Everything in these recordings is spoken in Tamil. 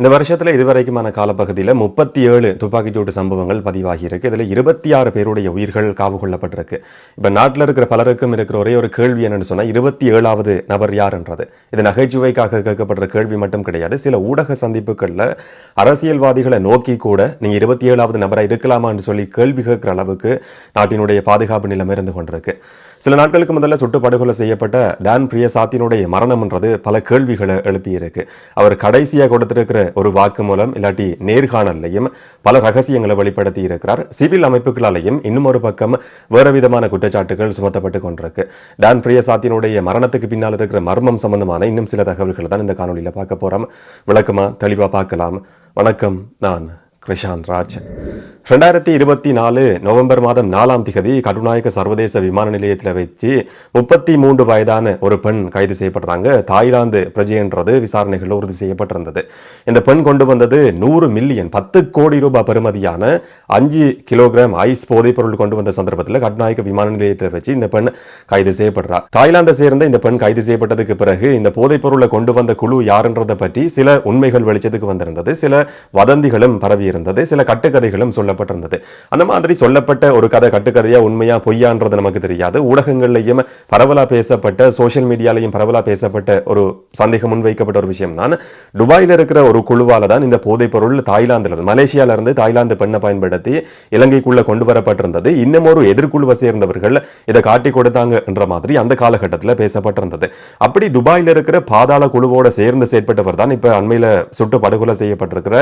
இந்த வருஷத்தில் இதுவரைக்குமான காலப்பகுதியில் முப்பத்தி ஏழு துப்பாக்கிச்சூட்டு சம்பவங்கள் பதிவாகி இருக்கு இருபத்தி ஆறு பேருடைய உயிர்கள் காவு கொள்ளப்பட்டிருக்கு இப்போ நாட்டில் இருக்கிற பலருக்கும் இருக்கிற ஒரே ஒரு கேள்வி என்னன்னு சொன்னால் இருபத்தி ஏழாவது நபர் யார்ன்றது. இது நகைச்சுவைக்காக கேட்கப்படுற கேள்வி மட்டும் கிடையாது. சில ஊடக சந்திப்புகளில் அரசியல்வாதிகளை நோக்கி கூட நீங்கள் இருபத்தி ஏழாவது நபராக இருக்கலாமான்னு சொல்லி கேள்வி கேட்குற அளவுக்கு நாட்டினுடைய பாதுகாப்பு நிலைமை இருந்து கொண்டிருக்கு. சில நாட்களுக்கு முதல்ல சுட்டு படுகொலை செய்யப்பட்ட டான் பிரியசாத்தினுடைய மரணம்ன்றது பல கேள்விகளை எழுப்பியிருக்கு. அவர் கடைசியாக கொடுத்திருக்கிற ஒரு வாக்கு மூலம் இல்லாட்டி நேர்காணல்லையும் பல ரகசியங்களை வெளிப்படுத்தி இருக்கிறார். சிவில் அமைப்புகளாலையும் இன்னும் ஒரு பக்கம் வேறு விதமான குற்றச்சாட்டுகள் சுமத்தப்பட்டு கொண்டிருக்கு. டான் பிரியசாத்தினுடைய மரணத்துக்கு பின்னால் இருக்கிற மர்மம் சம்பந்தமான இன்னும் சில தகவல்களை தான் இந்த காணொலியில் பார்க்க போறோம். விளக்கமா? தெளிவாக பார்க்கலாம். வணக்கம். நான் கிருஷாந்த் ராஜ். ரெண்டாயிரத்தி இருபத்தி நாலு நவம்பர் மாதம் நாலாம் திகதி கடுநாயக்க சர்வதேச விமான நிலையத்தில் வச்சு முப்பத்தி மூன்று வயதான ஒரு பெண் கைது செய்யப்படுறாங்க. தாய்லாந்து பிரஜைன்றது விசாரணைகள் உறுதி செய்யப்பட்டிருந்தது. இந்த பெண் கொண்டு வந்தது நூறு மில்லியன் பத்து கோடி ரூபாய் பெறுமதியான அஞ்சு கிலோகிராம் ஐஸ் போதைப் பொருள் கொண்டு வந்த சந்தர்ப்பத்தில் கடுநாயக்க விமான நிலையத்தில் வச்சு இந்த பெண் கைது செய்யப்படுறா. தாய்லாந்தை சேர்ந்த இந்த பெண் கைது செய்யப்பட்டதுக்கு பிறகு இந்த போதைப் பொருளை கொண்டு வந்த குழு யாருன்றதை பற்றி சில உண்மைகள் வெளிச்சத்துக்கு வந்திருந்தது. சில வதந்திகளும் பரவி இருந்தது. சில கட்டுக்கதைகளும் சொல்லப்பட்டிருந்தது. அந்த மாதிரி சொல்லப்பட்ட ஒரு கதை கட்டுக்கதையா உண்மையா பொய்யான்றது நமக்கு தெரியாது. ஊடகங்கள்லையும் பரவலா பேசப்பட்ட சோஷியல் மீடியாலையும் பரவலா பேசப்பட்ட ஒரு சந்தேகம் முன்வைக்கப்பட்ட ஒரு விஷயம் தான். துபாயில் இருக்கிற ஒரு குழுவால தான் இந்த போதைப்பொருள் தாய்லாந்துல இருந்து மலேசியால இருந்து தாய்லாந்து பெண்ணை பயன்படுத்தி இலங்கைக்குள்ள கொண்டு வரப்பட்டிருந்தது. இன்னும் ஒரு எதிர்குழுவை சேர்ந்தவர்கள் இதை காட்டி கொடுத்தாங்க என்ற மாதிரி அந்த காலகட்டத்தில் பேசப்பட்டிருந்தது. அப்படி துபாயில் இருக்கிற பாதாள குழுவோட சேர்ந்து செயற்பட்டவர் தான் இப்ப அண்மையில சுட்டு படுகொலை செய்யப்பட்டிருக்கிற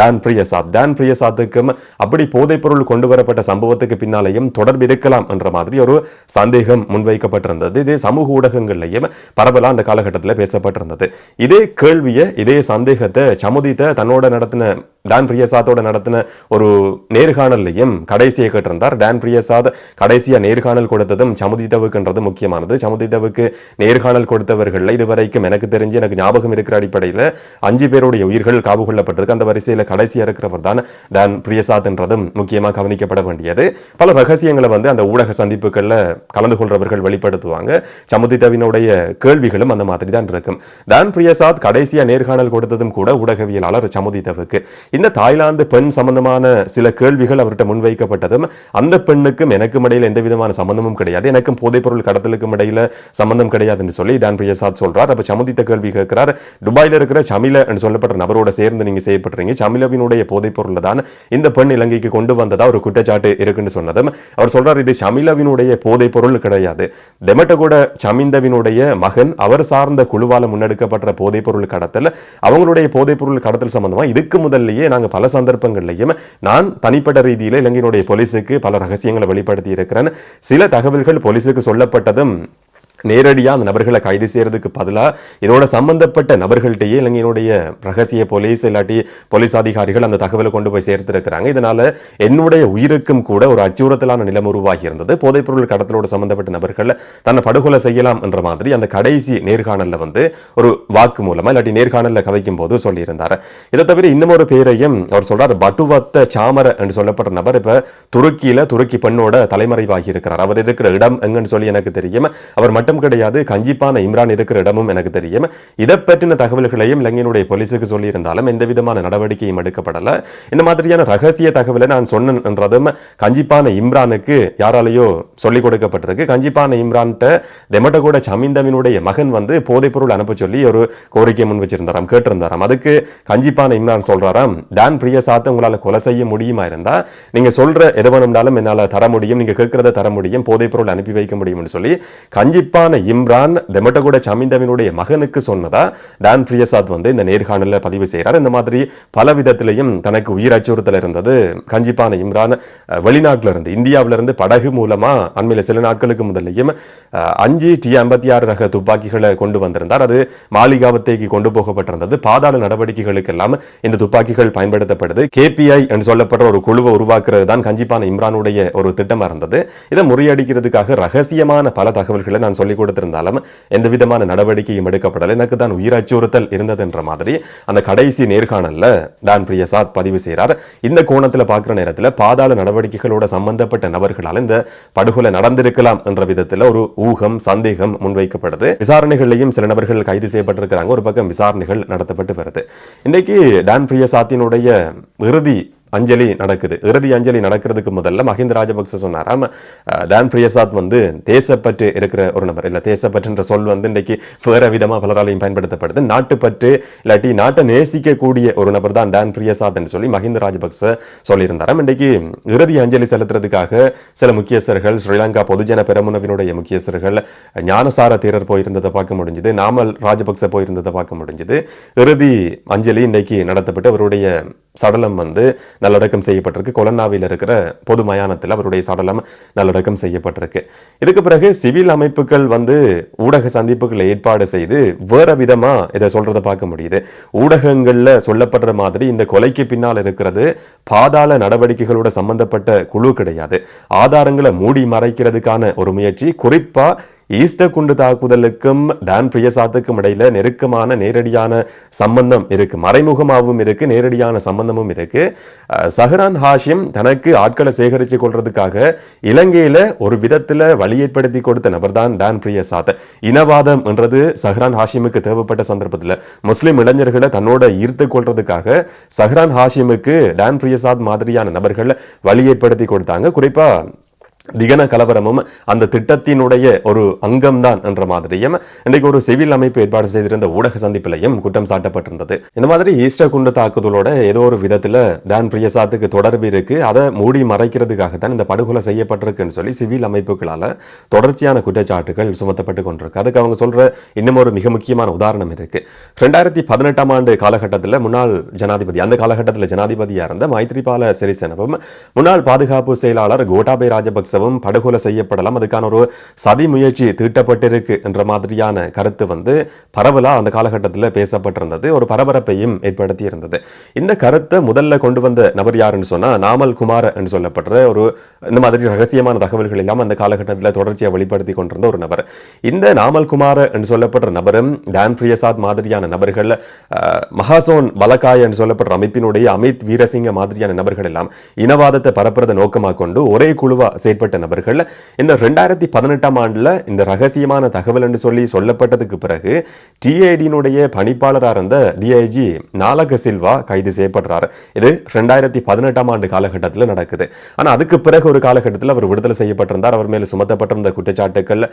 டான் பிரியசாத். டான் பிரியசாத்துக்கும் அப்படி போதைப் பொருள் கொண்டு வரப்பட்ட சம்பவத்துக்கு பின்னாலேயும் தொடர்பு இருக்கலாம் என்ற மாதிரி ஒரு சந்தேகம் முன்வைக்கப்பட்டிருந்தது. இது சமூக ஊடகங்கள்லையும் பரவலாக அந்த காலகட்டத்தில் பேசப்பட்டிருந்தது. இதே கேள்வியை இதே சந்தேகத்தை சமுதித்த தன்னோட நடத்தின டான் பிரியசாத்தோட நடத்தின ஒரு நேர்காணல்லையும் கடைசியை கேட்டிருந்தார். டான் பிரியசாத் கடைசியா நேர்காணல் கொடுத்ததும் சமுதித்தவுக்குன்றது முக்கியமானது. சமுதித்தவுக்கு நேர்காணல் கொடுத்தவர்கள் இதுவரைக்கும் எனக்கு தெரிஞ்சு எனக்கு ஞாபகம் இருக்கிற அடிப்படையில் அஞ்சு பேருடைய உயிர்கள் காவு கொள்ளப்பட்டிருக்கு அந்த வரிசையில் கடைசியாக இருக்கிறவர் தான் டான் பிரியசாத்ன்றதும் முக்கியமாக கவனிக்கப்பட வேண்டியது. பல ரகசியங்களை வந்து அந்த ஊடக சந்திப்புகளில் கலந்து கொள்றவர்கள் வெளிப்படுத்துவாங்க. சமுதித்தவினுடைய கேள்விகளும் அந்த மாதிரி தான் இருக்கும். டான் பிரியசாத் கடைசியா நேர்காணல் கொடுத்ததும் கூட ஊடகவியலாளர் சமுதித்தவுக்கு இந்த தாய்லாந்து பெண் சம்பந்தமான சில கேள்விகள் அவர்கிட்ட முன்வைக்கப்பட்டதும் அந்த பெண்ணுக்கும் எனக்கும் இடையில எந்த விதமான சம்பந்தமும் கிடையாது. எனக்கும் போதைப்பொருள் கடத்தலுக்கும் இடையில சம்பந்தம் கிடையாதுன்னு சொல்லி டான் பிரியசாத் சொல்றார். அப்ப சமுதித்த கேள்வி கேட்கிறார். துபாயில் இருக்கிற சமில என்று சொல்லப்பட்ட நபரோட சேர்ந்து நீங்க செய்யப்படுறீங்க சமிலவினுடைய போதைப்பொருள் தான் இந்த பெண் இலங்கைக்கு கொண்டு வந்ததா ஒரு குற்றச்சாட்டு இருக்குன்னு சொன்னதும் அவர் சொல்றார் இது சமிலவினுடைய போதைப்பொருள் கிடையாது கிடையாது. டெமட்டகோட சமிந்தவினுடைய மகன் அவர் சார்ந்த குழுவால முன்னெடுக்கப்பட்ட போதைப்பொருள் கடத்தல் அவங்களுடைய போதைப்பொருள் கடத்தல் சம்பந்தமா இதுக்கு முதல்லயே நாங்க பல சந்தர்ப்பங்கள்லையும் நான் தனிப்பட்ட ரீதியில் இலங்கையினுடைய போலீஸுக்கு பல ரகசியங்களை வெளிப்படுத்தி இருக்கிறேன் சில தகவல்கள் போலீஸுக்கு சொல்லப்பட்டதும் நேரடியாக அந்த நபர்களை கைது செய்கிறதுக்கு பதிலாக இதோட சம்பந்தப்பட்ட நபர்கள்ட்டையே இலங்கையினுடைய ரகசிய போலீஸ் இல்லாட்டி போலீஸ் அதிகாரிகள் அந்த தகவலை கொண்டு போய் சேர்த்திருக்கிறாங்க. இதனால என்னுடைய உயிருக்கும் கூட ஒரு அச்சுறுத்தலான நிலம் உருவாகி இருந்தது போதைப்பொருள் கடத்தலோட சம்பந்தப்பட்ட நபர்கள் தன்னை படுகொலை செய்யலாம் என்ற மாதிரி அந்த கடைசி நேர்காணலில் வந்து ஒரு வாக்கு மூலமாக இல்லாட்டி நேர்காணலில் கதைக்கும் போது சொல்லியிருந்தார். இதை தவிர இன்னும் ஒரு பேரையும் அவர் சொல்றார் பட்டுவத்த சாமர என்று சொல்லப்பட்ட நபர் இப்போ துருக்கியில் துருக்கி பெண்ணோட தலைமறைவாகி இருக்கிறார். அவர் இருக்கிற இடம் எங்கன்னு சொல்லி எனக்கு தெரியும். அவர் மட்டும் மட்டும் கிடையாது. கஞ்சிப்பான இம்ரான் இருக்கிற இடமும் எனக்கு தெரியும். இதை பற்றின தகவல்களையும் இலங்கையினுடைய போலீஸுக்கு சொல்லியிருந்தாலும் எந்த விதமான நடவடிக்கையும் எடுக்கப்படலை. இந்த மாதிரியான ரகசிய தகவலை நான் சொன்னதும் கஞ்சிப்பான இம்ரானுக்கு யாராலேயோ சொல்லிக் கொடுக்கப்பட்டிருக்கு. கஞ்சிப்பான இம்ரான்கிட்ட தெமட்டகூட சமிந்தவினுடைய மகன் வந்து போதைப்பொருள் அனுப்ப சொல்லி ஒரு கோரிக்கை முன் வச்சிருந்தாராம் கேட்டிருந்தாராம். அதுக்கு கஞ்சிப்பான இம்ரான் சொல்றாராம் டான் பிரியசாத்தை உங்களால் கொலை செய்ய முடியுமா இருந்தா? நீங்க சொல்ற எது வேணும்னாலும் என்னால் தர முடியும். நீங்க கேட்கறத தர முடியும். போதைப்பொருள் அனுப்பி வைக்க முடியும்னு சொல்லி கஞ்சிப்பா மகனான இம்ரான் டெமட்டகுட சமிந்தவினுடைய மகனுக்கு சொன்னதா? டான் பிரியசாத் வந்து இந்த நேர்காணலில் பதிவு செய்கிறார் இந்த மாதிரி பல விதத்திலையும் தனக்கு உயிர் அச்சுறுத்தல் இருந்தது. கஞ்சிப்பான இம்ரான் அஹ், வெளிநாட்டுல இருந்து இந்தியாவில படகு மூலமாக அண்மையில் சில நாட்களுக்கு முதல்லையும் அஞ்சு டி ஐம்பத்தி ஆறு ரக துப்பாக்கிகளை கொண்டு வந்திருந்தார். அது மாளிகாவத்தைக்கு கொண்டு போகப்பட்டிருந்தது. பாதாள நடவடிக்கைகளுக்கு எல்லாம் இந்த துப்பாக்கிகள் பயன்படுத்தப்படுது. கேபிஐ என்று சொல்லப்படுற ஒரு குழுவை உருவாக்குறது தான் கஞ்சிப்பான இம்ரானுடைய ஒரு திட்டமாக இருந்தது. இதை முறியடிக்கிறதுக்காக ரகசியமான பல தகவல்களை நான் சொல்லி சொல்லி கொடுத்திருந்தாலும் எந்த விதமான நடவடிக்கையும் எடுக்கப்படலை. எனக்கு தான் உயிர் அச்சுறுத்தல் இருந்ததுன்ற மாதிரி அந்த கடைசி நேர்காணல்ல டான் பிரியசாத் பதிவு செய்கிறார் இந்த கோணத்தில் பார்க்குற நேரத்தில் பாதாள நடவடிக்கைகளோட சம்பந்தப்பட்ட நபர்களால் இந்த படுகொலை நடந்திருக்கலாம் என்ற விதத்தில் ஒரு ஊகம் சந்தேகம் முன்வைக்கப்படுது. விசாரணைகள்லையும் சில நபர்கள் கைது செய்யப்பட்டிருக்கிறாங்க. ஒரு பக்கம் விசாரணைகள் நடத்தப்பட்டு வருது. இன்னைக்கு டான் பிரியசாத்தினுடைய இறுதி அஞ்சலி நடக்குது. இறுதி அஞ்சலி நடக்கிறதுக்கு முதல்ல மஹிந்த ராஜபக்ச சொன்னாராம் டான் பிரியசாத் வந்து தேசப்பற்று இருக்கிற ஒரு நபர். இல்லை தேசப்பற்றுன்ற சொல் வந்து இன்னைக்கு வேற விதமாக பலராலையும் பயன்படுத்தப்படுது. நாட்டுப்பற்று இல்லாட்டி நாட்டை நேசிக்கக்கூடிய ஒரு நபர் தான் டான் பிரியசாத்னு சொல்லி மஹிந்த ராஜபக்ச சொல்லியிருந்தாராம் இன்றைக்கு இறுதி அஞ்சலி செலுத்துறதுக்காக சில முக்கியஸ்தர்கள் ஸ்ரீலங்கா பொதுஜன பெரமுனவினுடைய முக்கியஸ்தர்கள் ஞானசார தேரர் போயிருந்ததை பார்க்க முடிஞ்சது நாமல் ராஜபக்ச போயிருந்ததை பார்க்க முடிஞ்சது. இறுதி அஞ்சலி இன்றைக்கு நடத்தப்பட்டு அவருடைய சடலம் வந்து நல்லடக்கம் செய்யப்பட்டிருக்கு. கொலன்னாவில் இருக்கிற பொது மயானத்தில் அவருடைய சடலம் நல்லடக்கம் செய்யப்பட்டிருக்கு. இதுக்கு பிறகு சிவில் அமைப்புகள் வந்து ஊடக சந்திப்புகளை ஏற்பாடு செய்து வேற விதமா இதை சொல்றதை பார்க்க முடியுது. ஊடகங்கள்ல சொல்லப்படுற மாதிரி இந்த கொலைக்கு பின்னால் இருக்கிறது பாதாள நடவடிக்கைகளோட சம்பந்தப்பட்ட குழு கிடையாது. ஆதாரங்களை மூடி மறைக்கிறதுக்கான ஒரு முயற்சி குறிப்பா ஈஸ்டர் குண்டு தாக்குதலுக்கும் டான் பிரியசாத்துக்கும் இடையில நெருக்கமான நேரடியான சம்பந்தம் இருக்கு. மறைமுகமாகவும் இருக்கு நேரடியான சம்பந்தமும் இருக்கு. சஹரான் சஹ்ரான் ஹாஷிம் தனக்கு ஆட்களை சேகரித்து கொள்றதுக்காக இலங்கையில ஒரு விதத்துல வழி ஏற்படுத்தி கொடுத்த நபர் தான் டான் பிரியசாத். இனவாதம் என்றது சஹ்ரான் ஹாஷிமுக்கு தேவைப்பட்ட சந்தர்ப்பத்தில். முஸ்லிம் இளைஞர்களை தன்னோட ஈர்த்து கொள்றதுக்காக சஹ்ரான் ஹாஷிமுக்கு டான் பிரியசாத் மாதிரியான நபர்கள் வழி ஏற்படுத்தி கொடுத்தாங்க. குறிப்பா திகன கலவரமும் அந்த திட்டத்தினுடைய ஒரு அங்கம்தான் என்ற மாதிரியும் இன்றைக்கு ஒரு சிவில் அமைப்பு ஏற்பாடு செய்திருந்த ஊடக சந்திப்பிலையும் குற்றம் சாட்டப்பட்டிருந்தது. இந்த மாதிரி ஈஸ்டர் குண்டு தாக்குதலோட ஏதோ ஒரு விதத்தில் டான் பிரியசாத்துக்கு தொடர்பு இருக்கு. அதை மூடி மறைக்கிறதுக்காக தான் இந்த படுகொலை செய்யப்பட்டிருக்குன்னு சொல்லி சிவில் அமைப்புகளால தொடர்ச்சியான குற்றச்சாட்டுகள் சுமத்தப்பட்டு கொண்டிருக்கு. அதுக்கு அவங்க சொல்ற இன்னும் ஒரு மிக முக்கியமான உதாரணம் இருக்கு. ரெண்டாயிரத்தி பதினெட்டாம் ஆண்டு காலகட்டத்தில் முன்னாள் ஜனாதிபதி அந்த காலகட்டத்தில் ஜனாதிபதியாக இருந்த மைத்ரிபால சிறிசேனவும் முன்னாள் பாதுகாப்பு செயலாளர் கோட்டாபய ராஜபக்சவும் படுகொலை செய்யப்படலாம். அதுக்கான ஒரு சதி முயற்சி தீட்டப்பட்டிருக்கு என்ற மாதிரியான கருத்து வந்து பரவலாக அந்த காலகட்டத்தில் பேசப்பட்டிருந்தது. ஒரு பரபரப்பையும் ஏற்படுத்தி இருந்தது இந்த கருத்தை முதல்ல கொண்டு வந்த நபர் யாருன்னு சொன்னால் நாமல் குமார் என்று சொல்லப்படுற ஒரு இந்த மாதிரி ரகசியமான தகவல்கள் இல்லாமல் அந்த காலகட்டத்தில் தொடர்ச்சியாக வெளிப்படுத்தி கொண்டிருந்த ஒரு நபர். இந்த நாமல் குமார் என்று சொல்லப்படுற நபரும் டான் பிரியசாத் மாதிரியான நபர்கள் மகாசோன் பலகாய் என்று சொல்லப்படுற அமைப்பினுடைய அமித் வீரசிங்க மாதிரியான நபர்கள் எல்லாம் இனவாதத்தை பரப்புறதை நோக்கமாக கொண்டு ஒரே குழுவாக செயற்பட்ட நபர்கள். இந்த ரெண்டாயிரத்தி பதினெட்டாம் ஆண்டில் இந்த ரகசியமான தகவல் என்று சொல்லி சொல்லப்பட்டதுக்கு பிறகு டிஐடியினுடைய பணிப்பாளராக இருந்த டிஐஜி நாலக சில்வா கைது செய்யப்படுறாரு. இது ரெண்டாயிரத்தி பதினெட்டாம் ஆண்டு காலகட்டத்தில் நடக்குது. ஆனால் அதுக்கு பிறகு ஒரு காலகட்டத்தில் அவர் விடுதலை செய்யப்பட்டிருந்தார். அவர் மேலே சுமத்தப்பட்டிருந்த குற்றச்சாட்டுகள்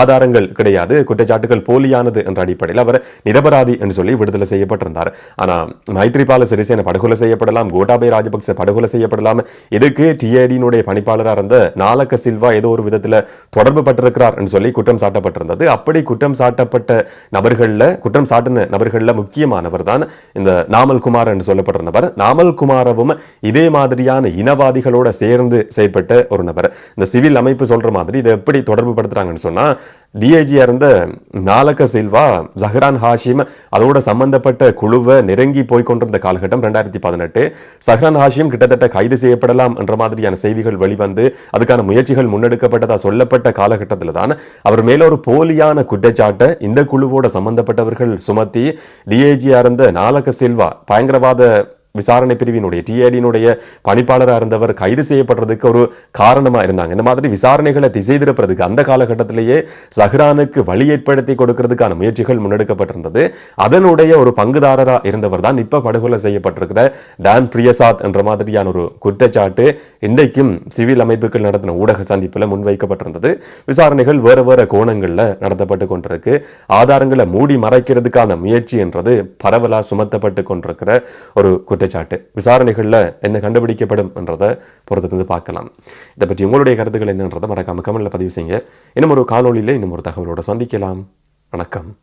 ஆதாரங்கள் கிடையாது. குற்றச்சாட்டுகள் போலியானது என்ற அடிப்படையில் அவர் நிரபராதி என்று சொல்லி விடுதலை செய்யப்பட்டிருந்தார். ஆனால் மைத்ரிபால சிறிசேன படுகொலை செய்யப்படலாம் கோட்டாபய ராஜபக்ச படுகொலை செய்யப்படலாம். இதுக்கு டிஐடியினுடைய பணிப்பாளராக இருந்த நாலக்க சில்வா ஏதோ ஒரு விதத்தில் தொடர்பு பட்டிருக்கிறார் சொல்லி குற்றம் சாட்டப்பட்டிருந்தது. அப்படி குற்றம் சாட்டப்பட்ட நபர்களில் குற்றம் சாட்டின நபர்களில் முக்கியமானவர் தான் இந்த நாமல் குமார் என்று சொல்லப்படுற நபர் நாமல் குமாரவும் இதே மாதிரியான இனவாதிகளோட சேர்ந்து செயற்பட்ட ஒரு நபர். இந்த சிவில் அமைப்பு சொல்கிற மாதிரி இதை எப்படி தொடர்பு படுத்துகிறாங்கன்னு சொன்னால் டிஐஜியா இருந்த நாலக்க சில்வா ஜஹ்ரான் ஹாஷிம் அதோட சம்பந்தப்பட்ட குழுவை நெருங்கி போய் கொண்டிருந்த காலகட்டம் ரெண்டாயிரத்தி பதினெட்டு. சஹ்ரான் ஹாஷிம் கிட்டத்தட்ட கைது செய்யப்படலாம் என்ற மாதிரியான செய்திகள் வெளிவந்து அதுக்கு அதுக்கான முயற்சிகள் முன்னெடுக்கப்பட்டதா சொல்லப்பட்ட காலகட்டத்தில் தான் அவர் மேல ஒரு போலியான குற்றச்சாட்டை இந்த குழுவோட சம்பந்தப்பட்டவர்கள் சுமத்தி டிஐஜியா இருந்த நாலக சில்வா பயங்கரவாத விசாரணை பிரிவினுடைய டிஐடியினுடைய பணிப்பாளராக இருந்தவர் கைது செய்யப்படுறதுக்கு ஒரு காரணமா இருந்தாங்க. இந்த மாதிரி விசாரணைகளை திசை திருப்புறதுக்கு அந்த காலகட்டத்திலேயே சஹ்ரானுக்கு வழி ஏற்படுத்தி கொடுக்கறதுக்கான முயற்சிகள் முன்னெடுக்கப்பட்டிருந்தது. அதனுடைய ஒரு பங்குதாரரா இருந்தவர் தான் இப்போ படுகொலை செய்யப்பட்டிருக்கிற டான் பிரியசாத் என்ற மாதிரியான ஒரு குற்றச்சாட்டு இன்றைக்கும் சிவில் அமைப்புகள் நடத்தின ஊடக சந்திப்பில் முன்வைக்கப்பட்டிருந்தது. விசாரணைகள் வேறு வேறு கோணங்கள்ல நடத்தப்பட்டு கொண்டிருக்கு. ஆதாரங்களை மூடி மறைக்கிறதுக்கான முயற்சி என்றது பரவலாக சுமத்தப்பட்டு கொண்டிருக்கிற ஒரு குற்றச்சாட்டு. விசாரணைகள்ல என்ன கண்டுபிடிக்கப்படும் என்றதை பொறுத்திருந்து பார்க்கலாம். இதை பற்றி உங்களுடைய கருத்துக்கள் என்னன்றதை மறக்காம கமெண்ட்ல பதிவு செய்யுங்க. இன்னும் ஒரு காணொளியில இன்னும் ஒரு தகவலோட சந்திக்கலாம். வணக்கம்.